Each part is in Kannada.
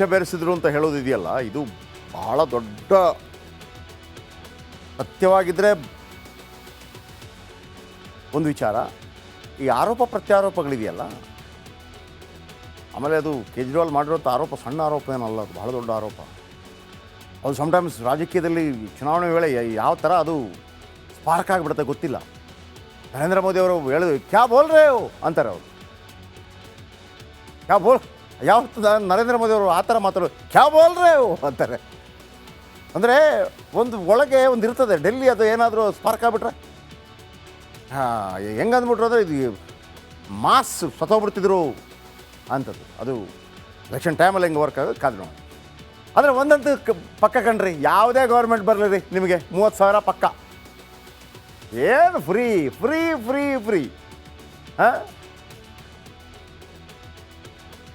ವಿಷ ಬೆರೆಸಿದ್ರು ಅಂತ ಹೇಳೋದಿದೆಯಲ್ಲ, ಇದು ಬಹಳ ದೊಡ್ಡ ಸತ್ಯವಾಗಿದ್ದರೆ ಒಂದು ವಿಚಾರ. ಈ ಆರೋಪ ಪ್ರತ್ಯಾರೋಪಗಳಿದೆಯಲ್ಲ, ಆಮೇಲೆ ಅದು ಕೇಜ್ರಿವಾಲ್ ಮಾಡಿರೋಂಥ ಆರೋಪ ಸಣ್ಣ ಆರೋಪ ಏನಲ್ಲ, ಅದು ಬಹಳ ದೊಡ್ಡ ಆರೋಪ. ಅದು ಸಮ್ಟೈಮ್ಸ್ ರಾಜಕೀಯದಲ್ಲಿ ಚುನಾವಣೆ ವೇಳೆ ಯಾವ ಥರ ಅದು ಸ್ಪಾರ್ಕ್ ಆಗಿಬಿಡುತ್ತೆ ಗೊತ್ತಿಲ್ಲ. ನರೇಂದ್ರ ಮೋದಿ ಅವರು ಹೇಳಿದ್ರು, ಕ್ಯಾ ಬೋಲ್ರೇ ಅಂತಾರೆ ಅವರು. ಕ್ಯಾ ಬೋಲ್? ಯಾವತ್ತು ನರೇಂದ್ರ ಮೋದಿ ಅವರು ಆ ಥರ ಮಾತಾಡೋರು ಕ್ಯಾ ಬೋಲ್ರೆ ಅಂತಾರೆ. ಅಂದರೆ ಒಂದು ಒಳಗೆ ಒಂದು ಇರ್ತದೆ, ಡೆಲ್ಲಿ ಅದು ಏನಾದರೂ ಸ್ಪಾರ್ಕ್ ಆಗಿಬಿಟ್ರೆ? ಹಾಂ, ಹೆಂಗೆ ಅಂದ್ಬಿಟ್ರು ಅಂದರೆ ಇದು ಮಾಸ್ ಸತ್ತೋಗ್ಬಿಡ್ತಿದ್ರು ಅಂಥದ್ದು ಅದು ಎಲೆಕ್ಷನ್ ಟೈಮಲ್ಲಿ ಹೆಂಗೆ ವರ್ಕ್ ಆಗೋದು ಕಾದು ನೋಡಿ. ಆದರೆ ಒಂದಂತೂ ಪಕ್ಕ ಕಣ್ರಿ, ಯಾವುದೇ ಗೌರ್ಮೆಂಟ್ ಬರಲಿ ರೀ ನಿಮಗೆ, ಮೂವತ್ತು ಸಾವಿರ ಪಕ್ಕ. ಏನು ಫ್ರೀ ಫ್ರೀ ಫ್ರೀ ಫ್ರೀ ಹಾಂ?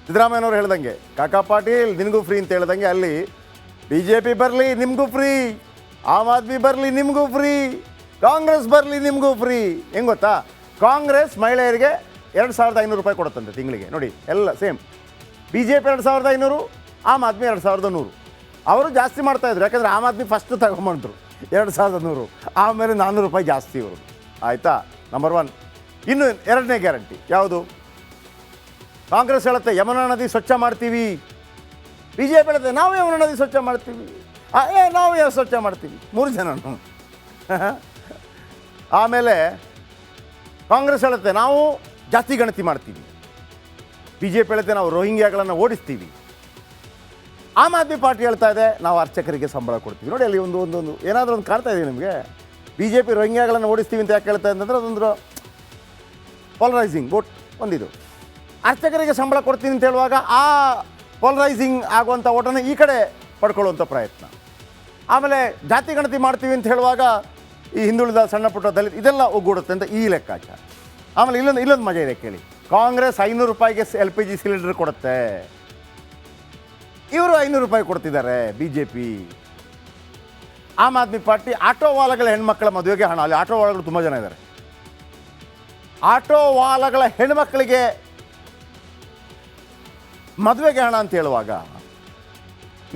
ಸಿದ್ದರಾಮಯ್ಯನವ್ರು ಹೇಳ್ದಂಗೆ, ಕಾಕಾ ಪಾಟೀಲ್, ನಿನಗೂ ಫ್ರೀ ಅಂತ ಹೇಳ್ದಂಗೆ ಅಲ್ಲಿ ಬಿ ಜೆ ಪಿ ಬರಲಿ, ನಿಮಗೂ ಫ್ರೀ ಆಮ್ ಆದ್ಮಿ ಬರಲಿ, ನಿಮಗೂ ಫ್ರೀ ಕಾಂಗ್ರೆಸ್ ಬರಲಿ, ನಿಮಗೂ ಫ್ರೀ ಹೆಂಗೆ ಗೊತ್ತಾ? ಕಾಂಗ್ರೆಸ್ ಮಹಿಳೆಯರಿಗೆ ಎರಡು ಸಾವಿರದ ಐನೂರು ರೂಪಾಯಿ ಕೊಡುತ್ತಂತೆ ತಿಂಗಳಿಗೆ. ನೋಡಿ, ಎಲ್ಲ ಸೇಮ್. ಬಿ ಜೆ ಪಿ ಎರಡು ಸಾವಿರದ ಐನೂರು, ಆಮ್ ಆದ್ಮಿ ಎರಡು ಸಾವಿರದ ನೂರು. ಅವರು ಜಾಸ್ತಿ ಮಾಡ್ತಾಯಿದ್ರು ಯಾಕಂದರೆ ಆಮ್ ಆದ್ಮಿ ಫಸ್ಟ್ ತಗೊಂಬಂದ್ರು. ಎರಡು ಸಾವಿರದ ನೂರು. ಆಮೇಲೆ ನಾನ್ನೂರು ರೂಪಾಯಿ ಜಾಸ್ತಿ ಇವರು ಆಯಿತಾ? ನಂಬರ್ ಒನ್ ಇನ್ನು ಎರಡನೇ ಗ್ಯಾರಂಟಿ ಯಾವುದು? ಕಾಂಗ್ರೆಸ್ ಹೇಳುತ್ತೆ, ಯಮುನಾ ನದಿ ಸ್ವಚ್ಛ ಮಾಡ್ತೀವಿ. ಬಿ ಜೆ ಪಿ ಹೇಳುತ್ತೆ, ನಾವು ಯಮುನಾ ನದಿ ಸ್ವಚ್ಛ ಮಾಡ್ತೀವಿ. ಏ, ನಾವು ಯಾವ ಸ್ವಚ್ಛ ಮಾಡ್ತೀವಿ? ಮೂರು ಜನನು ಆಮೇಲೆ ಕಾಂಗ್ರೆಸ್ ಹೇಳುತ್ತೆ, ನಾವು ಜಾತಿ ಗಣತಿ ಮಾಡ್ತೀವಿ. ಬಿ ಜೆ ಪಿ ಹೇಳುತ್ತೆ, ನಾವು ರೋಹಿಂಗ್ಯಾಗಳನ್ನು ಓಡಿಸ್ತೀವಿ. ಆಮ್ ಆದ್ಮಿ ಪಾರ್ಟಿ ಹೇಳ್ತಾ ಇದೆ, ನಾವು ಅರ್ಚಕರಿಗೆ ಸಂಬಳ ಕೊಡ್ತೀವಿ. ನೋಡಿ, ಅಲ್ಲಿ ಒಂದು ಒಂದೊಂದು ಏನಾದರೂ ಒಂದು ಕಾಣ್ತಾ ಇದೆ ನಿಮಗೆ? ಬಿ ಜೆ ಪಿ ರೋಹಿಂಗ್ಯಾಗಳನ್ನು ಓಡಿಸ್ತೀವಿ ಅಂತ ಯಾಕೆ ಹೇಳ್ತಾ ಅಂತಂದ್ರೆ ಅದೊಂದು ಪಾಲರೈಸಿಂಗ್ ಬೋಟ್ ಒಂದಿದು. ಅರ್ಚಕರಿಗೆ ಸಂಬಳ ಕೊಡ್ತೀನಿ ಅಂತ ಹೇಳುವಾಗ ಆ ಪೋಲರೈಸಿಂಗ್ ಆಗುವಂಥ ಓಟನ್ನು ಈ ಕಡೆ ಪಡ್ಕೊಳ್ಳುವಂಥ ಪ್ರಯತ್ನ. ಆಮೇಲೆ ಜಾತಿ ಗಣತಿ ಮಾಡ್ತೀವಿ ಅಂತ ಹೇಳುವಾಗ ಈ ಹಿಂದುಳಿದ ಸಣ್ಣ ಪುಟ್ಟ ದಲಿತ ಇದೆಲ್ಲ ಒಗ್ಗೂಡುತ್ತೆ ಅಂತ ಈ ಲೆಕ್ಕಾಚಾರ. ಆಮೇಲೆ ಇಲ್ಲೊಂದು ಇಲ್ಲೊಂದು ಮಜಾ ಇದೆ ಕೇಳಿ. ಕಾಂಗ್ರೆಸ್ ಐನೂರು ರೂಪಾಯಿಗೆ ಎಲ್ ಪಿ ಜಿ ಸಿಲಿಂಡರ್ ಕೊಡುತ್ತೆ. ಇವರು ಐನೂರು ರೂಪಾಯಿ ಕೊಡ್ತಿದ್ದಾರೆ B J P Aam Aadmi Party auto ವಾಲಗಳ ಹೆಣ್ಮಕ್ಳ ಮದುವೆಗೆ ಹಣ. ಅಲ್ಲಿ ಆಟೋ ವಾಲಗಳು ತುಂಬ ಜನ ಇದ್ದಾರೆ. ಆಟೋ ವಾಲಗಳ ಹೆಣ್ಮಕ್ಳಿಗೆ ಮದುವೆಗೆ ಹಣ ಅಂತ ಹೇಳುವಾಗ,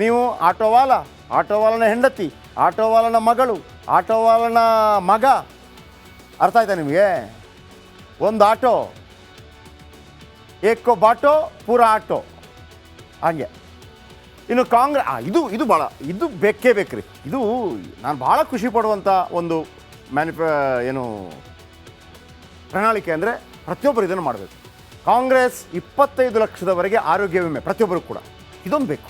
ನೀವು ಆಟೋವಾಲ, ಆಟೋವಾಲನ ಹೆಂಡತಿ, ಆಟೋವಾಲನ ಮಗಳು, ಆಟೋವಾಲನ ಮಗ, ಅರ್ಥ ಆಯ್ತಾ ನಿಮಗೆ? ಒಂದು ಆಟೋ, ಏಕೋ ಬಾಟೋ, ಪೂರ ಆಟೋ. ಹಾಗೆ. ಇನ್ನು ಕಾಂಗ್ರೆ ಇದು ಇದು ಭಾಳ ಇದು ಬೇಕೇ ಬೇಕ್ರಿ. ಇದು ನಾನು ಭಾಳ ಖುಷಿ ಪಡುವಂಥ ಒಂದು ಮ್ಯಾನಿಫ ಏನು, ಪ್ರಣಾಳಿಕೆ ಅಂದರೆ ಪ್ರತಿಯೊಬ್ಬರು ಇದನ್ನು ಮಾಡಬೇಕು. ಕಾಂಗ್ರೆಸ್ ಇಪ್ಪತ್ತೈದು ಲಕ್ಷದವರೆಗೆ ಆರೋಗ್ಯ ವಿಮೆ, ಪ್ರತಿಯೊಬ್ಬರು ಕೂಡ. ಇದೊಂದು ಬೇಕು.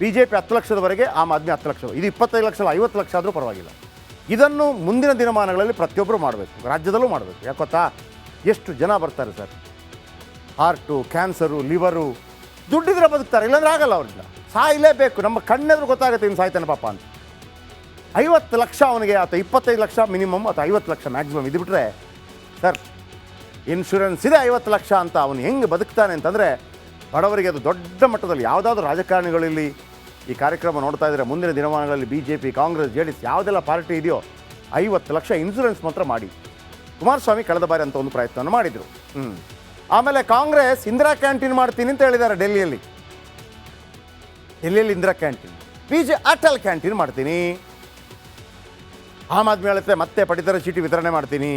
ಬಿ ಜೆ ಪಿ ಹತ್ತು ಲಕ್ಷದವರೆಗೆ, ಆಮ್ ಆದ್ಮಿ ಹತ್ತು ಲಕ್ಷ. ಇದು ಇಪ್ಪತ್ತೈದು ಲಕ್ಷ ಐವತ್ತು ಲಕ್ಷ ಆದರೂ ಪರವಾಗಿಲ್ಲ. ಇದನ್ನು ಮುಂದಿನ ದಿನಮಾನಗಳಲ್ಲಿ ಪ್ರತಿಯೊಬ್ಬರು ಮಾಡಬೇಕು, ರಾಜ್ಯದಲ್ಲೂ ಮಾಡಬೇಕು. ಯಾಕೊತ್ತಾ ಎಷ್ಟು ಜನ ಬರ್ತಾರೆ ಸರ್? ಹಾರ್ಟು, ಕ್ಯಾನ್ಸರು, ಲಿವರು, ದುಡ್ಡಿದ್ರೆ ಬದುಕ್ತಾರೆ, ಇಲ್ಲಾಂದ್ರೆ ಆಗಲ್ಲ ಅವ್ರಿಂದ ಸಾಯಲೇಬೇಕು. ನಮ್ಮ ಕಣ್ಣೆದ್ರು ಗೊತ್ತಾಗುತ್ತೆ ಇನ್ನು ಸಾಯ್ತಾನೆ ಪಾಪ ಅಂತ. ಐವತ್ತು ಲಕ್ಷ ಅವನಿಗೆ, ಅಥವಾ ಇಪ್ಪತ್ತೈದು ಲಕ್ಷ ಮಿನಿಮಮ್, ಅಥವಾ ಐವತ್ತು ಲಕ್ಷ ಮ್ಯಾಕ್ಸಿಮಮ್ ಇದು ಬಿಟ್ಟರೆ ಸರ್ ಇನ್ಶೂರೆನ್ಸ್ ಇದೆ, ಐವತ್ತು ಲಕ್ಷ ಅಂತ ಅವನು ಹೆಂಗೆ ಬದುಕ್ತಾನೆ ಅಂತಂದರೆ ಬಡವರಿಗೆ ಅದು ದೊಡ್ಡ ಮಟ್ಟದಲ್ಲಿ ಯಾವುದಾದ್ರೂ ರಾಜಕಾರಣಿಗಳಲ್ಲಿ ಈ ಕಾರ್ಯಕ್ರಮ ನೋಡ್ತಾ ಇದ್ದರೆ ಮುಂದಿನ ದಿನಮಾನಗಳಲ್ಲಿ B J P Congress J D S ಯಾವುದೆಲ್ಲ ಪಾರ್ಟಿ ಇದೆಯೋ ಐವತ್ತು ಲಕ್ಷ ಇನ್ಶೂರೆನ್ಸ್ ಮಾತ್ರ ಮಾಡಿ. ಕುಮಾರಸ್ವಾಮಿ ಕಳೆದ ಬಾರಿ ಅಂತ ಒಂದು ಪ್ರಯತ್ನವನ್ನು ಮಾಡಿದರು. ಹ್ಞೂ ಆಮೇಲೆ ಕಾಂಗ್ರೆಸ್ ಇಂದಿರಾ ಕ್ಯಾಂಟೀನ್ ಮಾಡ್ತೀನಿ ಅಂತ ಹೇಳಿದ್ದಾರೆ ಡೆಲ್ಲಿಯಲ್ಲಿ. ಡೆಲ್ಲಿಯಲ್ಲಿ Indira canteen. B J Atal canteen ಮಾಡ್ತೀನಿ. ಆಮ್ ಆದ್ಮಿ ಹೇಳುತ್ತೆ ಮತ್ತೆ ಪಡಿತರ ಚೀಟಿ ವಿತರಣೆ ಮಾಡ್ತೀನಿ.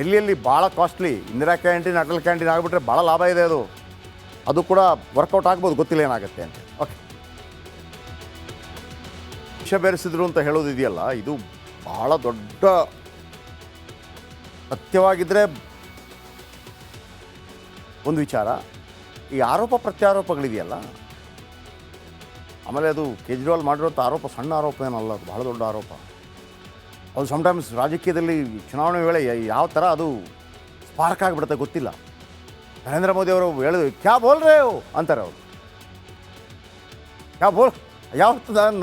ಡೆಲ್ಲಿಯಲ್ಲಿ ಭಾಳ costly Indira canteen, Atal canteen ಆಗಿಬಿಟ್ರೆ ಭಾಳ ಲಾಭ ಇದೆ ಅದು. ಅದು ಕೂಡ ವರ್ಕೌಟ್ ಆಗ್ಬೋದು, ಗೊತ್ತಿಲ್ಲ ಏನಾಗುತ್ತೆ ಅಂತ. ಓಕೆ ವಿಷ ಬೆರೆಸಿದ್ರು ಅಂತ ಹೇಳೋದಿದೆಯಲ್ಲ, ಇದು ಭಾಳ ದೊಡ್ಡ ಸತ್ಯವಾಗಿದ್ದರೆ ಒಂದು ವಿಚಾರ. ಈ ಆರೋಪ ಪ್ರತ್ಯಾರೋಪಗಳಿದೆಯಲ್ಲ, ಆಮೇಲೆ ಅದು ಕೇಜ್ರಿವಾಲ್ ಮಾಡಿರೋಂಥ ಆರೋಪ ಸಣ್ಣ ಆರೋಪ ಏನಲ್ಲ, ಅದು ಭಾಳ ದೊಡ್ಡ ಆರೋಪ. ಅದು ಸಮ್ಟೈಮ್ಸ್ ರಾಜಕೀಯದಲ್ಲಿ ಚುನಾವಣೆ ವೇಳೆ ಯಾವ ಥರ ಅದು ಸ್ಪಾರ್ಕ್ ಆಗಿಬಿಡುತ್ತೆ ಗೊತ್ತಿಲ್ಲ. ನರೇಂದ್ರ ಮೋದಿ ಅವರು ಹೇಳಿದ್ರು ಕ್ಯಾ ಬೋಲ್ರೇ ಅಂತಾರೆ ಅವರು. ಕ್ಯಾ ಬೋಲ್? ಯಾವ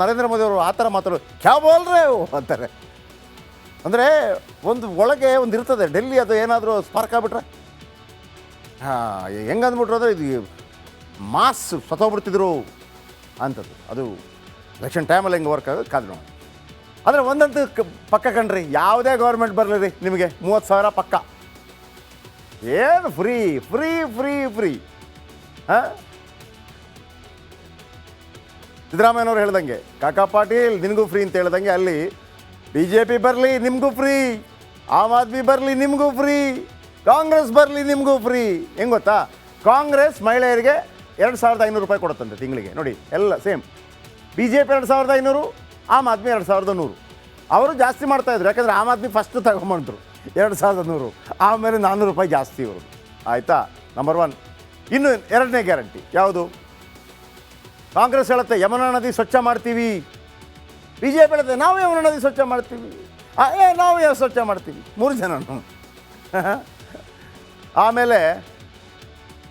ನರೇಂದ್ರ ಮೋದಿ ಅವರು ಆ ಥರ ಮಾತಾಡೋದು, ಕ್ಯಾ ಬೋಲ್ರೇ ಅಂತಾರೆ. ಅಂದರೆ ಒಂದು ಒಳಗೆ ಒಂದು ಇರ್ತದೆ, ಡೆಲ್ಲಿ ಅದು ಏನಾದರೂ ಸ್ಪಾರ್ಕ್ ಆಗಿಬಿಟ್ರೆ. ಹಾಂ, ಹೆಂಗೆ ಅಂದ್ಬಿಟ್ರು ಅಂದರೆ ಇದು ಮಾಸ್ ಸತ್ತೋಗ್ಬಿಡ್ತಿದ್ರು ಅಂಥದ್ದು ಅದು ಎಲೆಕ್ಷನ್ ಟೈಮಲ್ಲಿ ಹೆಂಗೆ ವರ್ಕ್ ಆಗೋದು ಕಾದು ಆದರೆ ಒಂದಂತೂ ಪಕ್ಕ ಕಣ್ರಿ, ಯಾವುದೇ ಗೌರ್ಮೆಂಟ್ ಬರಲಿ ರೀ, ನಿಮಗೆ ಮೂವತ್ತು ಸಾವಿರ ಪಕ್ಕ. ಏನು ಫ್ರೀ ಫ್ರೀ ಫ್ರೀ ಫ್ರೀ ಹಾಂ? ಸಿದ್ದರಾಮಯ್ಯನವ್ರು ಹೇಳ್ದಂಗೆ, ಕಾಕಾ ಪಾಟೀಲ್ ನಿನಗೂ ಫ್ರೀ ಅಂತ ಹೇಳ್ದಂಗೆ ಅಲ್ಲಿ ಬಿ ಜೆ ಪಿ ಬರಲಿ ನಿಮಗೂ ಫ್ರೀ ಆಮ್ ಆದ್ಮಿ ಬರಲಿ ನಿಮಗೂ ಫ್ರೀ ಕಾಂಗ್ರೆಸ್ ಬರಲಿ ನಿಮಗೂ ಫ್ರೀ ಹೆಂಗೆ ಗೊತ್ತಾ? ಕಾಂಗ್ರೆಸ್ ಮಹಿಳೆಯರಿಗೆ ಎರಡು ಸಾವಿರದ ಐನೂರು ರೂಪಾಯಿ ಕೊಡುತ್ತಂತೆ ತಿಂಗಳಿಗೆ. ನೋಡಿ, ಎಲ್ಲ ಸೇಮ್ ಬಿ ಜೆ ಪಿ ಎರಡು ಸಾವಿರದ ಐನೂರು ಆಮ್ ಆದ್ಮಿ ಎರಡು ಸಾವಿರದ ನೂರು. ಅವರು ಜಾಸ್ತಿ ಮಾಡ್ತಾಯಿದ್ರು ಯಾಕಂದರೆ ಆಮ್ ಆದ್ಮಿ ಫಸ್ಟ್ ತಗೊಂಬಂದ್ರು. ಎರಡು ಸಾವಿರದ ನೂರು. ಆಮೇಲೆ ನಾನ್ನೂರು ರೂಪಾಯಿ ಜಾಸ್ತಿ ಇವರು. ಆಯಿತಾ? ನಂಬರ್ ಒನ್ ಇನ್ನು ಎರಡನೇ ಗ್ಯಾರಂಟಿ ಯಾವುದು? ಕಾಂಗ್ರೆಸ್ ಹೇಳುತ್ತೆ, ಯಮುನಾ ನದಿ ಸ್ವಚ್ಛ ಮಾಡ್ತೀವಿ. ಬಿ ಜೆ ಪಿ ಹೇಳುತ್ತೆ ನಾವು ಯಮುನಾ ನದಿ ಸ್ವಚ್ಛ ಮಾಡ್ತೀವಿ. ಏ, ನಾವು ಯಾವ ಸ್ವಚ್ಛ ಮಾಡ್ತೀವಿ? ಮೂರು ಜನನು ಆಮೇಲೆ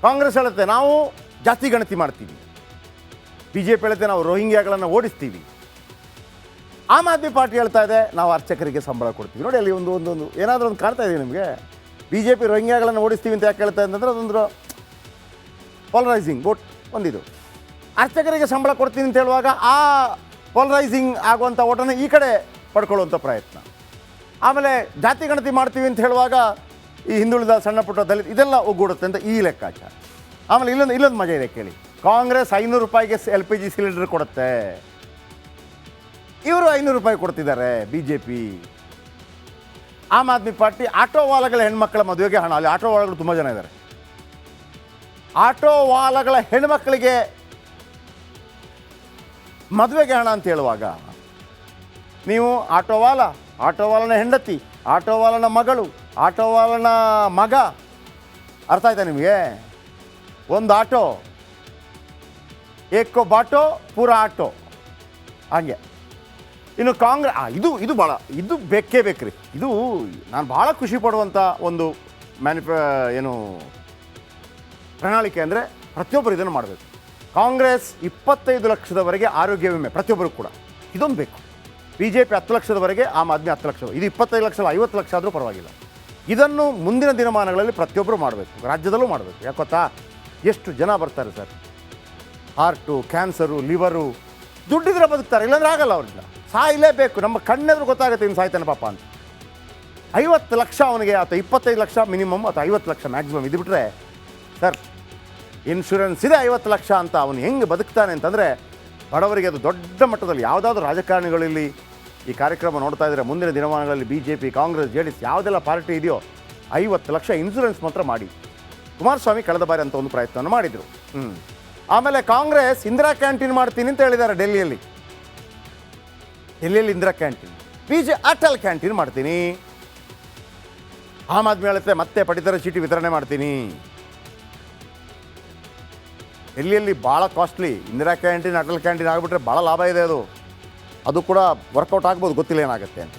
ಕಾಂಗ್ರೆಸ್ ಹೇಳುತ್ತೆ, ನಾವು ಜಾತಿ ಗಣತಿ ಮಾಡ್ತೀವಿ. ಬಿ ಜೆ ಪಿ ಹೇಳುತ್ತೆ, ನಾವು ರೋಹಿಂಗ್ಯಾಗಳನ್ನು ಓಡಿಸ್ತೀವಿ. ಆಮ್ ಆದ್ಮಿ ಪಾರ್ಟಿ ಹೇಳ್ತಾ ಇದೆ, ನಾವು ಅರ್ಚಕರಿಗೆ ಸಂಬಳ ಕೊಡ್ತೀವಿ. ನೋಡಿ, ಅಲ್ಲಿ ಒಂದು ಒಂದೊಂದು ಒಂದು, ಏನಾದರೂ ಒಂದು ಕಾಣ್ತಾ ಇದೆ ನಿಮಗೆ? ಬಿ ಜೆ ಪಿ ರೋಹಿಂಗ್ಯಾಗಳನ್ನು ಓಡಿಸ್ತೀವಿ ಅಂತ ಯಾಕೆ ಹೇಳ್ತಾ ಅಂತಂದ್ರೆ ಅದೊಂದು ಪೋಲರೈಸಿಂಗ್ ಬೋಟ್ ಒಂದಿದು. ಅರ್ಚಕರಿಗೆ ಸಂಬಳ ಕೊಡ್ತೀನಿ ಅಂತ ಹೇಳುವಾಗ ಆ ಪೋಲರೈಸಿಂಗ್ ಆಗುವಂಥ ಓಟನ್ನು ಈ ಕಡೆ ಪಡ್ಕೊಳ್ಳುವಂಥ ಪ್ರಯತ್ನ. ಆಮೇಲೆ ಜಾತಿ ಗಣತಿ ಮಾಡ್ತೀವಿ ಅಂತ ಹೇಳುವಾಗ ಈ ಹಿಂದುಳಿದ ಸಣ್ಣ ಪುಟ್ಟ ದಲಿತ ಇದೆಲ್ಲ ಒಗ್ಗೂಡುತ್ತೆ ಅಂತ ಈ ಲೆಕ್ಕಾಚಾರ. ಆಮೇಲೆ ಇಲ್ಲೊಂದು ಇಲ್ಲೊಂದು ಮಜಾ ಇದೆ ಕೇಳಿ. ಕಾಂಗ್ರೆಸ್ ಐನೂರು ರೂಪಾಯಿಗೆ ಎಲ್ ಪಿ ಜಿ ಸಿಲಿಂಡರ್ ಕೊಡುತ್ತೆ. ಇವರು ಐನೂರು ರೂಪಾಯಿ ಕೊಡ್ತಿದ್ದಾರೆ B J P Aam Aadmi Party ಆಟೋವಾಲಗಳ ಹೆಣ್ಮಕ್ಳ ಮದುವೆಗೆ ಹಣ. ಅಲ್ಲಿ ಆಟೋವಾಲಗಳು ತುಂಬಾ ಜನ ಇದ್ದಾರೆ. ಆಟೋವಾಲಗಳ ಹೆಣ್ಮಕ್ಳಿಗೆ ಮದುವೆಗೆ ಹಣ ಅಂತ ಹೇಳುವಾಗ, ನೀವು ಆಟೋವಾಲ ಆಟೋವಾಲನ ಹೆಂಡತಿ ಆಟೋವಾಲನ ಮಗಳು ಆಟೋವಾಲನ ಮಗ, ಅರ್ಥ ಆಯ್ತಾ ನಿಮಗೆ? ಒಂದು ಆಟೋ, ಏಕೋ ಬಾಟೋ, ಪೂರ ಆಟೋ. ಹಾಗೆ. ಇನ್ನು ಕಾಂಗ್ರೆ ಇದು ಇದು ಭಾಳ ಇದು ಬೇಕೇ ಬೇಕ್ರಿ. ಇದು ನಾನು ಭಾಳ ಖುಷಿ ಪಡುವಂಥ ಒಂದು ಮ್ಯಾನಿಫ ಏನು ಪ್ರಣಾಳಿಕೆ ಅಂದರೆ ಪ್ರತಿಯೊಬ್ಬರು ಇದನ್ನು ಮಾಡಬೇಕು. ಕಾಂಗ್ರೆಸ್ ಇಪ್ಪತ್ತೈದು ಲಕ್ಷದವರೆಗೆ ಆರೋಗ್ಯ ವಿಮೆ, ಪ್ರತಿಯೊಬ್ಬರು ಕೂಡ. ಇದೊಂದು ಬೇಕು. ಬಿ ಜೆ ಪಿ ಹತ್ತು ಲಕ್ಷದವರೆಗೆ, ಆಮ್ ಆದ್ಮಿ ಹತ್ತು ಲಕ್ಷ. ಇದು ಇಪ್ಪತ್ತೈದು ಲಕ್ಷ ಐವತ್ತು ಲಕ್ಷ ಆದರೂ ಪರವಾಗಿಲ್ಲ. ಇದನ್ನು ಮುಂದಿನ ದಿನಮಾನಗಳಲ್ಲಿ ಪ್ರತಿಯೊಬ್ಬರು ಮಾಡಬೇಕು. ರಾಜ್ಯದಲ್ಲೂ ಮಾಡಬೇಕು. ಯಾಕೆ ಗೊತ್ತಾ? ಎಷ್ಟು ಜನ ಬರ್ತಾರೆ ಸರ್? ಹಾರ್ಟು ಕ್ಯಾನ್ಸರು ಲಿವರು ದುಡ್ಡಿದ್ರೆ ಬದುಕ್ತಾರೆ. ಇಲ್ಲಾಂದ್ರೆ ಆಗಲ್ಲ ಅವ್ರಿಂದ. ಸಾಯಲೇಬೇಕು. ನಮ್ಮ ಕಣ್ಣೆದ್ರು ಗೊತ್ತಾಗುತ್ತೆ ಇನ್ನು ಸಾಯ್ತಾನೆ ಪಾಪ ಅಂತ. ಐವತ್ತು ಲಕ್ಷ ಅವನಿಗೆ ಅಥವಾ ಇಪ್ಪತ್ತೈದು ಲಕ್ಷ ಮಿನಿಮಮ್ ಅಥವಾ ಐವತ್ತು ಲಕ್ಷ ಮ್ಯಾಕ್ಸಿಮಮ್ ಇದು ಬಿಟ್ಟರೆ ಸರ್ ಇನ್ಶೂರೆನ್ಸ್ ಇದೆ ಐವತ್ತು ಲಕ್ಷ ಅಂತ ಅವನು ಹೆಂಗೆ ಬದುಕ್ತಾನೆ ಅಂತಂದರೆ, ಬಡವರಿಗೆ ಅದು ದೊಡ್ಡ ಮಟ್ಟದಲ್ಲಿ ಯಾವುದಾದ್ರೂ ರಾಜಕಾರಣಿಗಳಲ್ಲಿ ಈ ಕಾರ್ಯಕ್ರಮ ನೋಡ್ತಾ ಇದ್ದರೆ ಮುಂದಿನ ದಿನಮಾನಗಳಲ್ಲಿ B J P Congress J D S ಯಾವುದೆಲ್ಲ ಪಾರ್ಟಿ ಇದೆಯೋ ಐವತ್ತು ಲಕ್ಷ ಇನ್ಶೂರೆನ್ಸ್ ಮಾತ್ರ ಮಾಡಿ. ಕುಮಾರಸ್ವಾಮಿ ಕಳೆದ ಬಾರಿ ಅಂತ ಒಂದು ಪ್ರಯತ್ನವನ್ನು ಮಾಡಿದರು. ಹ್ಞೂ ಆಮೇಲೆ ಕಾಂಗ್ರೆಸ್ ಇಂದಿರಾ ಕ್ಯಾಂಟೀನ್ ಮಾಡ್ತೀನಿ ಅಂತ ಹೇಳಿದ್ದಾರೆ ಡೆಲ್ಲಿಯಲ್ಲಿ. ಡೆಲ್ಲಿಯಲ್ಲಿ Indira canteen? P G Atal canteen ಮಾಡ್ತೀನಿ. ಆಮ್ ಆದ್ಮಿ ಹೇಳುತ್ತೆ ಮತ್ತೆ ಪಡಿತರ ಚೀಟಿ ವಿತರಣೆ ಮಾಡ್ತೀನಿ. ಡೆಲ್ಲಿಯಲ್ಲಿ ಭಾಳ costly Indira canteen, Atal canteen ಆಗಿಬಿಟ್ರೆ ಭಾಳ ಲಾಭ ಇದೆ ಅದು. ಅದು ಕೂಡ ವರ್ಕೌಟ್ ಆಗ್ಬೋದು, ಗೊತ್ತಿಲ್ಲ ಏನಾಗುತ್ತೆ ಅಂತ.